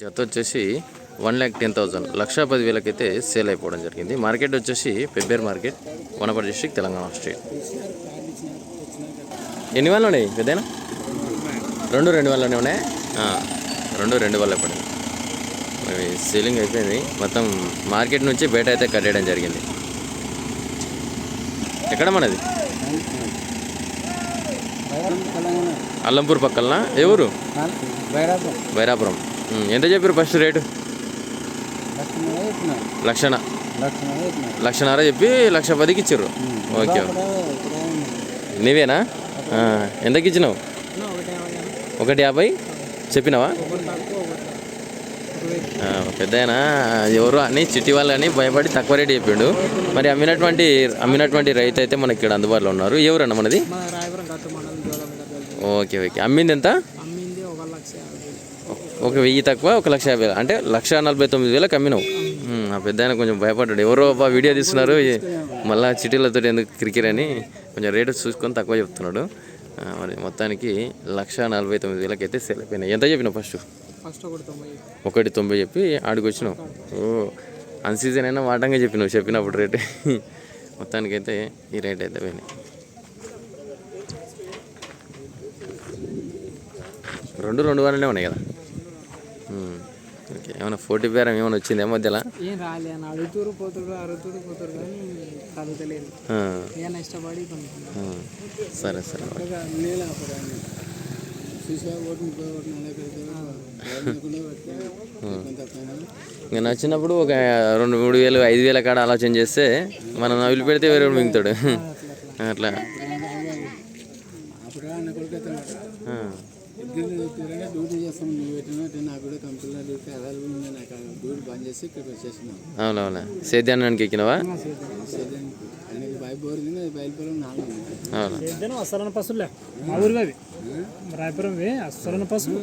జత వచ్చేసి one lakh ten thousand. లక్ష పదివేలకైతే సేల్ అయిపోవడం జరిగింది. మార్కెట్ వచ్చేసి Pebbair market Wanaparthy district Telangana state ఎన్ని వాళ్ళు ఉన్నాయి? పెద్దనా రెండు రెండు వాళ్ళనే ఉన్నాయి? రెండు రెండు వాళ్ళే పడింది. మరి సేలింగ్ అయిపోయింది. మొత్తం మార్కెట్ నుంచి బయట అయితే కట్టేయడం జరిగింది. ఎక్కడ మనది? అల్లంపూర్ పక్కన ఏ ఊరు? బైరాపురం ఎంత చెప్పారు ఫస్ట్ రేటు లక్షణ లక్షన్నర చెప్పి లక్ష పదికి ఇచ్చారు ఓకే నీవేనా? ఎంతకి ఇచ్చినావు? ఒకటి యాభై చెప్పినావా? పెద్ద ఎవరు అని చిట్టి వాళ్ళు అని భయపడి తక్కువ రేటు చెప్పిండు. మరి అమ్మినటువంటి అమ్మినటువంటి రైతు అయితే మనకి ఇక్కడ అందుబాటులో ఉన్నారు. ఎవరన్నా మనది? Okay okay. అమ్మింది ఎంత? ఒక వెయ్యి తక్కువ ఒక లక్ష యాభై వేలు. అంటే లక్ష నలభై తొమ్మిది వేలకు అమ్మినావు. ఆ పెద్ద ఆయన కొంచెం భయపడ్డాడు. ఎవరో అబ్బా వీడియో తీస్తున్నారు మళ్ళా చిటీలతో ఎందుకు క్రికెట్ అని కొంచెం రేటు చూసుకొని తక్కువ చెప్తున్నాడు. మరి మొత్తానికి లక్ష నలభై తొమ్మిది వేలకి అయితే సేల్ అయిపోయినాయి. ఎంత చెప్పినావు ఫస్ట్ ఫస్ట్ ఒకటి తొంభై చెప్పి. ఆడికి వచ్చినావు. ఓ అన్ సీజన్ అయినా వాటంగా చెప్పినావు చెప్పినప్పుడు రేట్. మొత్తానికైతే ఈ రేట్ అయితే పోయినాయి. రెండు రెండు వారాలనే ఉన్నాయి కదా. ఓకే. ఏమైనా ఫోర్టీ బేరం ఏమైనా వచ్చిందా మధ్యలో? ఏం రాలే అని అడుగుతురు అడుగుతురు పోతురు కానీ ఏమైనా ఇష్టపడి సరే సరే. ఇంకా నచ్చినప్పుడు ఒక రెండు మూడు వేలు ఐదు వేల కాడ ఆలోచన చేస్తే మనం నవ్వులు పెడితే వేరే మింగుతాడు. అట్లా ఆ, డ్యూటీ చేస్తాం నువ్వు పెట్టినట్టు నాకు కూడా కంపెనీలో డ్యూటీ అవైలబుల్ ఉంది నాకు డ్యూటీ బంద్ చేసి ఇక్కడికి వచ్చేసినాను అవునవునా? సేద్యానికి ఎక్కినవా? ఆయనకి బయట బోరింది బయలుపోవడం నాలుగు అవునా? ఇద్దరు అస్సలన పసులే మా ఊరివి అవి రాయపురం అస్సలన పసులు